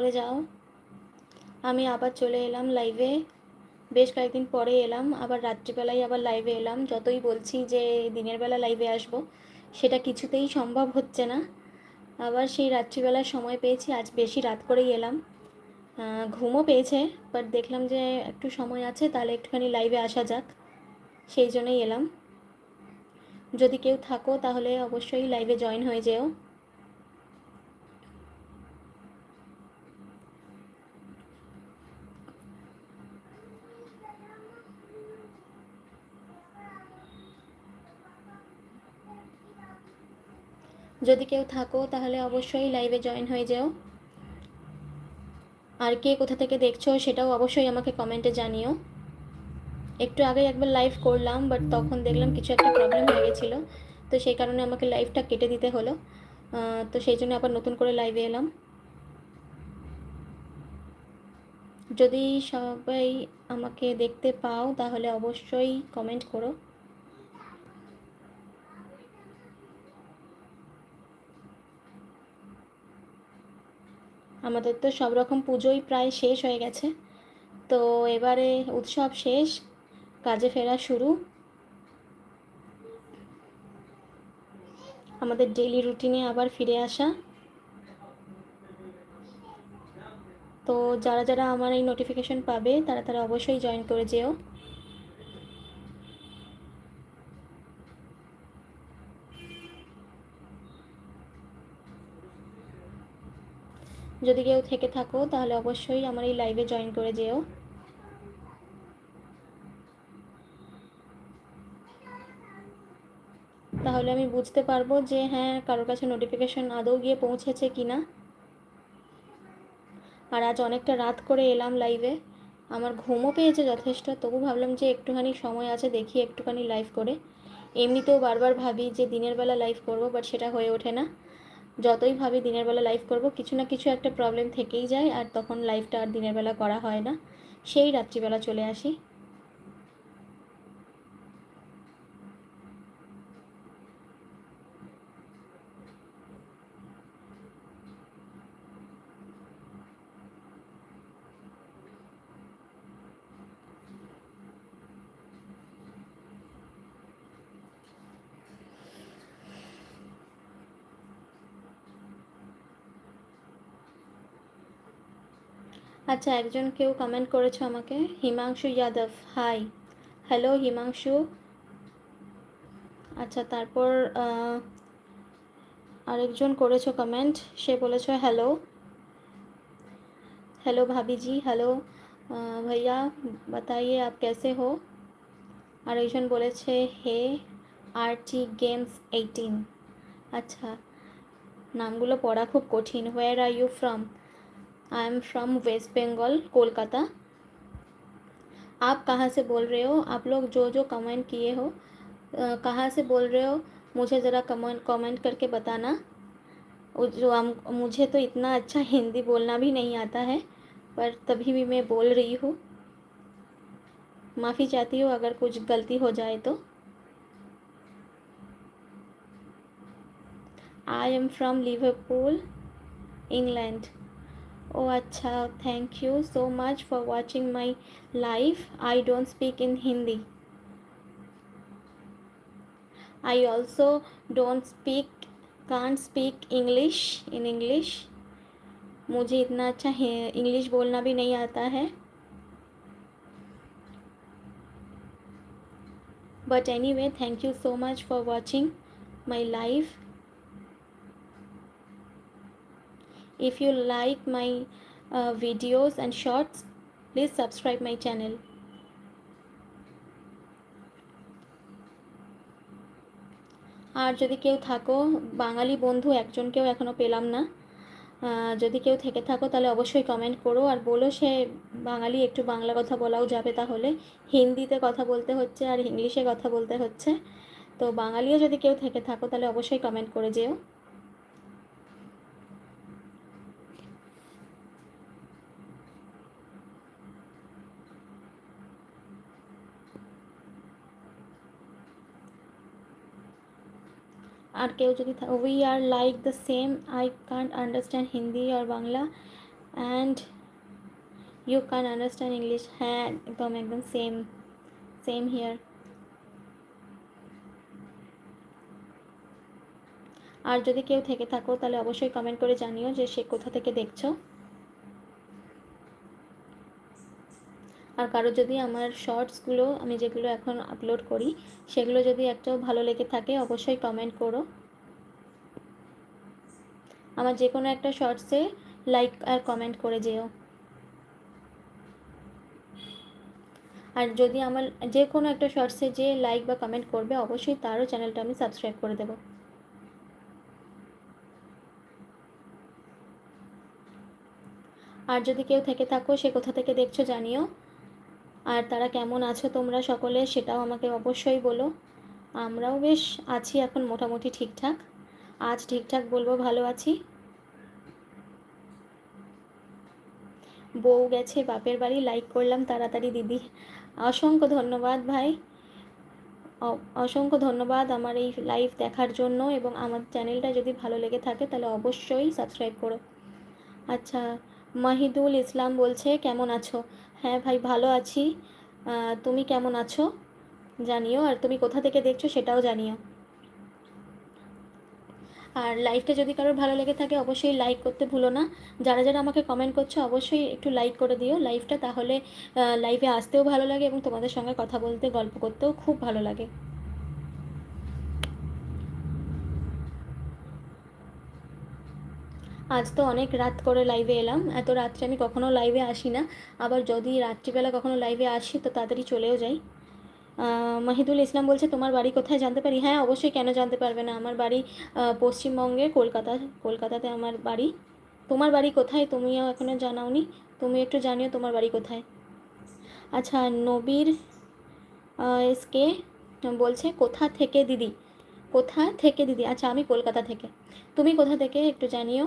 করে যাও। আমি আবার চলে এলাম লাইভে বেশ কয়েকদিন পরে এলাম, আবার রাত্রিবেলায় আবার লাইভে এলাম। যতই বলছি যে দিনের বেলা লাইভে আসব, সেটা কিছুতেই সম্ভব হচ্ছে না। আবার সেই রাত্রিবেলার সময় পেয়েছি, আজ বেশি রাত করেই এলাম। ঘুমও পেয়েছে বাট দেখলাম যে একটু সময় আছে, তাহলে একটুখানি লাইভে আসা যাক। সেই জন্যই এলাম। যদি কেউ থাকো, তাহলে অবশ্যই লাইভে জয়েন হয়ে যেও। যদি কেউ থাকো, তাহলে অবশ্যই লাইভে জয়েন হয়ে যাও। আর কে কোথা থেকে দেখছ, সেটাও অবশ্যই আমাকে কমেন্টে জানিও। একটু আগে একবার লাইভ করলাম বাট তখন দেখলাম কিছু একটা প্রবলেম হয়ে গেছিল। তো সেই কারণে আমাকে লাইভটা কেটে দিতে হলো। তো সেই জন্য আবার নতুন করে লাইভে এলাম। যদি সবাই আমাকে দেখতে পাও, তাহলে অবশ্যই কমেন্ট করো। আমাদের তো সব রকম পুজোই প্রায় শেষ হয়ে গেছে। তো এবারে উৎসব শেষ, কাজে ফেরা শুরু। আমাদের ডেলি রুটিনে আবার ফিরে আসা। তো যারা যারা আমার এই নোটিফিকেশন পাবে, তারা তারা অবশ্যই জয়েন করে যেও। যদি কেউ থেকে থাকো, তাহলে অবশ্যই আমার এই লাইভে জয়েন করে যেও। তাহলে আমি বুঝতে পারব যে হ্যাঁ কারোর কাছে নোটিফিকেশন আদৌ গিয়ে পৌঁছেছে কি না আর আজ অনেকটা রাত করে এলাম লাইভে আমার ঘুমও পেয়েছে যথেষ্ট, তবু ভাবলাম যে একটুখানি সময় আছে, দেখি একটুখানি লাইভ করে। এমনিতেও বারবার ভাবি যে দিনের বেলা লাইভ করব বাট সেটা হয়ে ওঠে না। যতই ভাবি দিনের বেলা লাইভ করব, কিছু না কিছু একটা প্রবলেম থেকেই যায়, আর তখন লাইভটা আর দিনের বেলা করা হয় না। সেই রাত্রিবেলা চলে আসি। আচ্ছা একজন কেউ কমেন্ট করেছ আমাকে, হিমাংশু যাদব হাই হ্যালো হিমাংশু। আচ্ছা তারপর আরেকজন করেছ কমেন্ট সে বলেছ হ্যালো হ্যালো ভাবিজি হ্যালো ভাইয়া, বাতাইয়ে, আপ কেসে হো? আরেকজন বলেছে, হে আর টি গেমস এইটিন। আচ্ছা নামগুলো পড়া খুব কঠিন। Where are you from I am from West Bengal Kolkata आप कहाँ से बोल रहे हो? आप लोग जो जो कमेंट किए हो कहाँ से बोल रहे हो? मुझे ज़रा कमेंट कमेंट करके बताना। जो हम मुझे तो इतना अच्छा हिंदी बोलना भी नहीं आता है, पर तभी भी मैं बोल रही हूँ। माफ़ी चाहती हूँ अगर कुछ गलती हो जाए तो। I am from Liverpool England ओ अच्छा thank you so much for watching my life I don't speak in Hindi I also don't speak can speak English in English मुझे इतना अच्छा इंग्लिश बोलना भी नहीं आता है. But anyway thank you so much for watching my life If you like my uh, videos and shorts, please subscribe my channel. আর যদি কেউ থাকো বাঙালি বন্ধু একজনকেও এখনও পেলাম না যদি কেউ থেকে থাকো তাহলে অবশ্যই কমেন্ট করো। আর বলো সে বাঙালি একটু বাংলা কথা বলাও যাবে তাহলে। হিন্দিতে কথা বলতে হচ্ছে আর ইংলিশে কথা বলতে হচ্ছে। তো বাঙালিও যদি কেউ থেকে থাকো তাহলে অবশ্যই কমেন্ট করে যেও। আর কেউ যদি we are like the same I can't understand Hindi R Bangla and you can understand English হ্যাঁ একদম একদম সেম সেম হিয়ার আর যদি কেউ থেকে থাকো, তাহলে অবশ্যই কমেন্ট করে জানিও যে সে কোথা থেকে দেখছ। আর কারও যদি আমার শর্টসগুলো আমি যেগুলো এখন আপলোড করি, সেগুলো যদি একটাও ভালো লেগে থাকে, অবশ্যই কমেন্ট করো। আমার যে কোনো একটা শর্টসে লাইক আর কমেন্ট করে যেও। আর যদি আমার যে কোনো একটা শর্টসে যে লাইক বা কমেন্ট করবে, অবশ্যই তারও চ্যানেলটা আমি সাবস্ক্রাইব করে দেবো। আর যদি কেউ থেকে থাকো, সে কোথা থেকে দেখছ জানিও। আর তারা কেমন আছো তোমরা সকলে সেটাও আমাকে অবশ্যই বলো। আমরাও বেশ আছি এখন মোটামুটি ঠিকঠাক। আজ ঠিকঠাক বলব, ভালো আছি। বউ গেছে, বাপের বাড়ি লাইক করলাম, তাড়াতাড়ি দিদি। অসংখ্য ধন্যবাদ ভাই। অসংখ্য ধন্যবাদ আমার এই লাইভ দেখার জন্য এবং আমার চ্যানেলটা যদি ভালো লেগে থাকে তাহলে অবশ্যই সাবস্ক্রাইব করো। আচ্ছা মাহিদুল ইসলাম বলছে, কেমন আছো? হ্যাঁ ভাই, ভালো আছি। তুমি কেমন আছো? জানিও, আর তুমি কোথা থেকে দেখছ সেটাও জানিও। আর লাইভটা যদি কারোর ভালো লেগে থাকে, অবশ্যই লাইক করতে ভুলো না। যারা যারা আমাকে কমেন্ট করছ, অবশ্যই একটু লাইক করে দিও লাইভটা। তাহলে লাইভে আসতেও ভালো লাগে এবং তোমাদের সঙ্গে কথা বলতে, গল্প করতেও খুব ভালো লাগে। আজ তো অনেক রাত করে লাইভে এলাম। এত রাত্রে আমি কখনো লাইভে আসি না। আবার যদি রাত্রিবেলা কখনো লাইভে আসি, তো তাড়াতাড়ি চলেও যাই। মাহিদুল ইসলাম বলছে, তোমার বাড়ি কোথায় জানতে পারি? হ্যাঁ অবশ্যই কেন জানতে পারবে না। আমার বাড়ি পশ্চিমবঙ্গে কলকাতা, কলকাতাতে আমার বাড়ি। তোমার বাড়ি কোথায়? তুমিও এখনও জানাওনি। তুমি একটু জানিও তোমার বাড়ি কোথায়। আচ্ছা নবীর এসকে বলছে, কোথা থেকে দিদি? কোথা থেকে দিদি? আচ্ছা আমি কলকাতা থেকে। তুমি কোথা থেকে? একটু জানিও।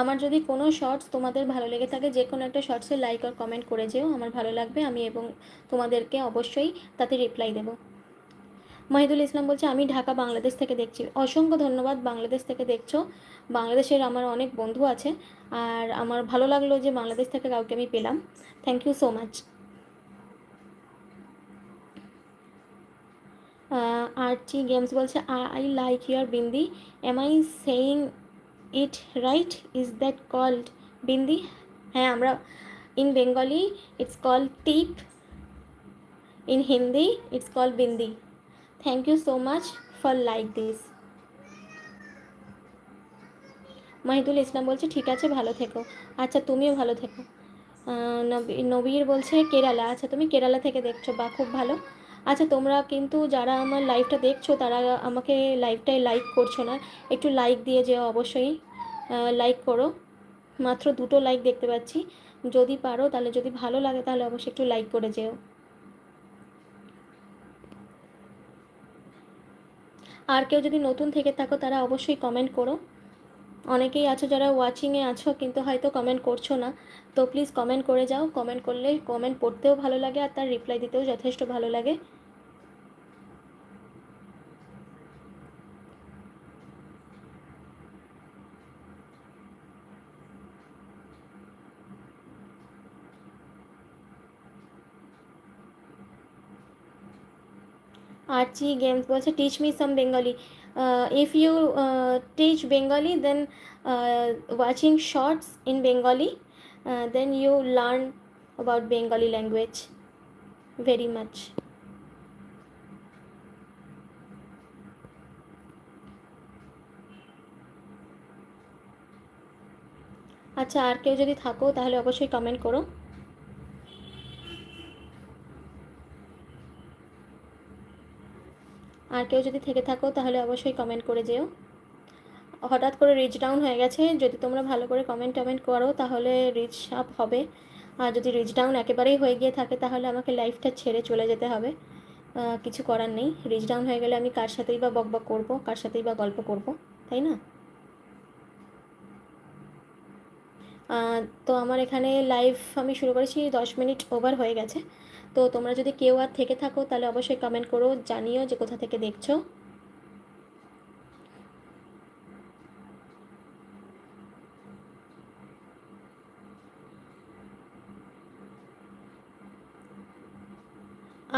আমার যদি কোনো শর্টস তোমাদের ভালো লেগে থাকে, যে কোনো একটা শর্টসে লাইক আর কমেন্ট করে যেও, আমার ভালো লাগবে। আমি এবং তোমাদেরকে অবশ্যই তাতে রিপ্লাই দেবো। মাহিদুল ইসলাম বলছে, আমি ঢাকা, বাংলাদেশ থেকে দেখছি। অসংখ্য ধন্যবাদ বাংলাদেশ থেকে দেখছ। বাংলাদেশের আমার অনেক বন্ধু আছে, আর আমার ভালো লাগল যে বাংলাদেশ থেকে কাউকে আমি পেলাম। Thank you so much Archie Games বলছে I like your bindi am I saying it right is that called bindi হ্যাঁ আমরা in Bengali it's call tip in Hindi it's call bindi thank you so much for like this Mahidul Islam বলছে, ঠিক আছে, ভালো থেকো। আচ্ছা তুমিও ভালো থেকো। নবীর বলছে কেরালা। আচ্ছা তুমি কেরালা থেকে দেখছ, বা খুব ভালো। আচ্ছা তোমরা কিন্তু যারা আমার লাইভটা দেখছ, তারা আমাকে লাইভটায় লাইক করছ না। একটু লাইক দিয়ে যেও অবশ্যই। লাইক করো। মাত্র দুটো লাইক দেখতে পাচ্ছি। যদি পারো, তাহলে যদি ভালো লাগে, তাহলে অবশ্যই একটু লাইক করে যেও। আর কেউ যদি নতুন থেকে থাকো, তারা অবশ্যই কমেন্ট করো। অনেকেই আছো যারা ওয়াচিংয়ে আছো, কিন্তু হয়তো কমেন্ট করছ না। তো প্লিজ কমেন্ট করে যাও। কমেন্ট করলে কমেন্ট পড়তেও ভালো লাগে, আর তার রিপ্লাই দিতেও যথেষ্ট ভালো লাগে। আর্চি গেমস বলছে teach me some Bengali if you teach Bengali then watching shorts in Bengali then you learn about Bengali language very much আচ্ছা আর কেউ যদি থাকো তাহলে অবশ্যই কমেন্ট করুন আর কেউ যদি থেকে থাকো, তাহলে অবশ্যই কমেন্ট করে যেও। হঠাৎ করে রিচ ডাউন হয়ে গেছে, যদি তোমরা ভালো করে কমেন্ট টমেন্ট করো, তাহলে রিচ আপ হবে। আর যদি রিচ ডাউন একেবারেই হয়ে গিয়ে থাকে, তাহলে আমাকে লাইফটা ছেড়ে চলে যেতে হবে। কিছু করার নেই। রিচ ডাউন হয়ে গেলে আমি কার সাথেই বা বক বক করব, কার সাথেই বা গল্প করব, তাই না? তো আমার এখানে লাইভ আমি শুরু করেছি দশ মিনিট ওভার হয়ে গেছে। তো তোমরা যদি কেউ আর থেকে থাকো, তাহলে অবশ্যই কমেন্ট করো, জানিও যে কোথা থেকে দেখছ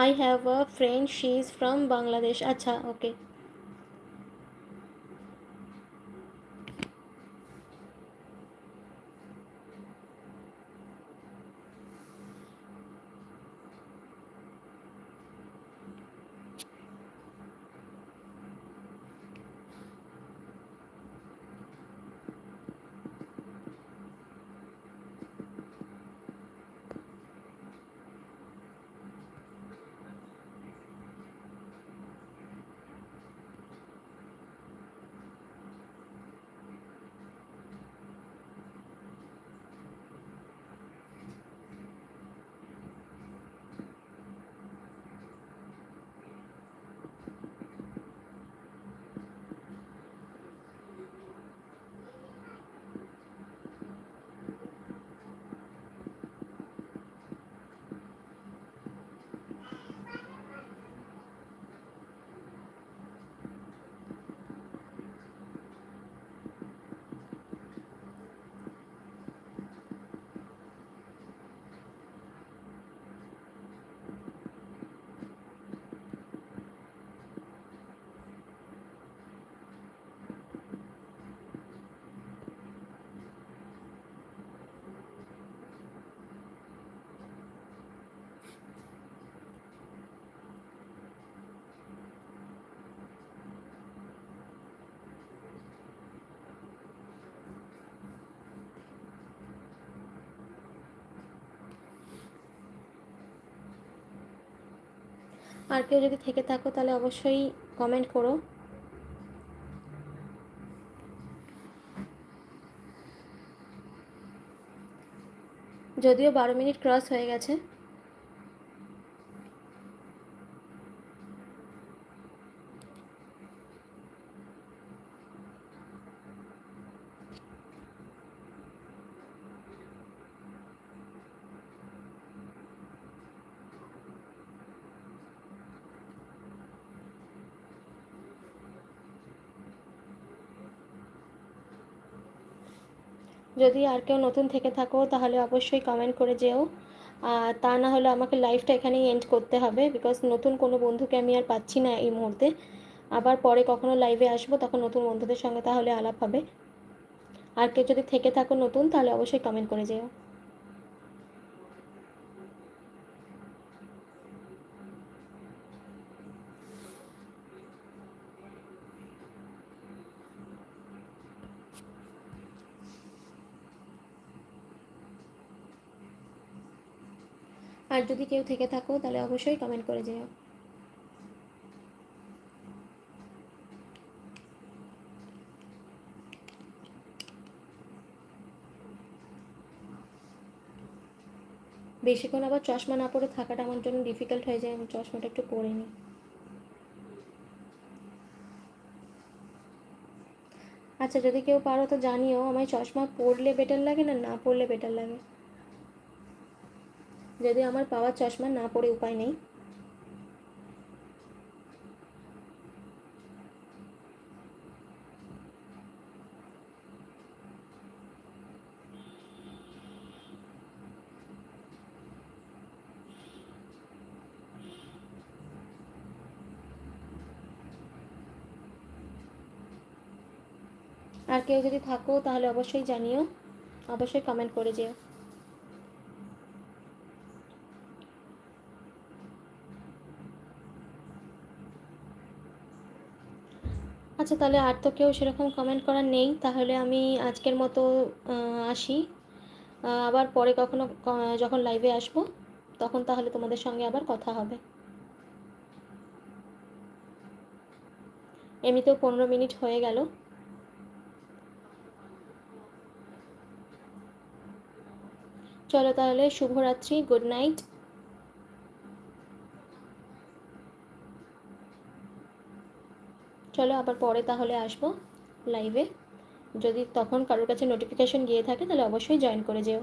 I have a friend she is from Bangladesh আচ্ছা okay. আর কেউ যদি থেকে থাকো, তাহলে অবশ্যই কমেন্ট করো। যদিও বারো মিনিট ক্রস হয়ে গেছে। যদি আর কেউ নতুন থেকে থাকো, তাহলে অবশ্যই কমেন্ট করে যেও। তা না হলে আমাকে লাইফটা এখানেই এন্ড করতে হবে বিকজ নতুন কোনো বন্ধুকে আমি আর পাচ্ছি না এই মুহূর্তে। আবার পরে কখনো লাইভে আসব, তখন নতুন বন্ধুদের সঙ্গে তাহলে আলাপ হবে। আর কেউ যদি থেকে থাকো নতুন, তাহলে অবশ্যই কমেন্ট করে যেও। আর যদি কেউ থেকে থাকো, তাহলে অবশ্যই কমেন্ট করে যেও। বেশিক্ষণ আবার চশমা না পরে থাকাটা আমার জন্য ডিফিকাল্ট হয়ে যায়, আমি চশমাটা একটু পরে নিই। আচ্ছা যদি কেউ পারো তো জানিও, আমায় চশমা পরলে বেটার লাগে না না পরলে বেটার লাগে? যদি আমার পাওয়ার চশমা না পরে উপায় নেই? আর কেউ যদি থাকো, তাহলে অবশ্যই জানিও। অবশ্যই কমেন্ট করে যেও। আচ্ছা তাহলে আর তো কেউ সেরকম কমেন্ট করার নেই। তাহলে আমি আজকের মতো আসি। আবার পরে কখনো যখন লাইভে আসব, তখন তাহলে তোমাদের সঙ্গে আবার কথা হবে। এমনিতেও পনেরো মিনিট হয়ে গেল। চলো তাহলে, শুভরাত্রি গুড নাইট চলো আবার পরে তাহলে আসব লাইভে যদি তখন কারোর কাছে নোটিফিকেশন গিয়ে থাকে, তাহলে অবশ্যই জয়েন করে যেও।